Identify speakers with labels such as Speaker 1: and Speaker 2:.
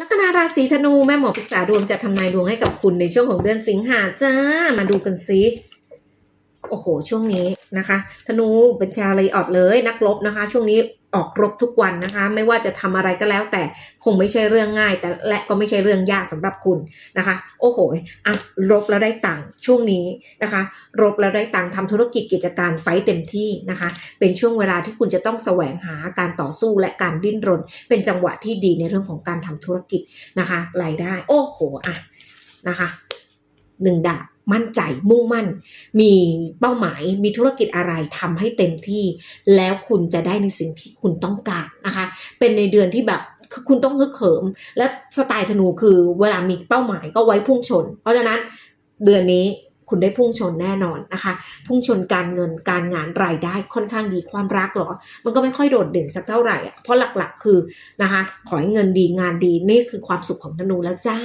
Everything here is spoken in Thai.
Speaker 1: ลัคนาราศีธนูแม่หมอปรึกษาดวงจะทำนายดวงให้กับคุณในช่วงของเดือนสิงหาจ้า มาดูกันซิโอ้โห ช่วงนี้นะคะ ธนูเป็นชาเลยออดเลยนักลบนะคะ ช่วงนี้ ออกรบทุกวันนะคะ ไม่ว่าจะทำอะไรก็แล้ว แต่คงไม่ใช่เรื่องง่าย แต่และก็ไม่ใช่เรื่องยากสำหรับคุณนะคะ โอ้โหอะรบแล้วได้ตังค์ช่วงนี้นะคะ รบแล้วได้ตังค์ทำธุรกิจกิจการไฟเต็มที่นะคะ เป็นช่วงเวลาที่คุณจะต้องแสวงหาการต่อสู้และการดิ้นรน เป็นจังหวะที่ดีในเรื่องของการทำธุรกิจนะคะรายได้ โอ้โหอะนะคะหนึ่งดาบ มั่นใจมุ่งมั่น มีเป้าหมายมีธุรกิจอะไรทำให้เต็มที่ แล้วคุณจะได้ในสิ่งที่คุณต้องการนะคะ เป็นในเดือนที่แบบคือคุณต้องฮึกเหิม และสไตล์ธนูคือเวลามีเป้าหมายก็ไว้พุ่งชน เพราะฉะนั้นเดือนนี้คุณได้พุ่งชนแน่นอนนะคะ พุ่งชนการเงินการงานรายได้ค่อนข้างดีความรักหรอ มันก็ไม่ค่อยโดดเด่นสักเท่าไหร่อะเพราะหลักๆคือนะคะ ขอให้เงินดีงานดีนี่คือความสุขของธนูแล้วจ้า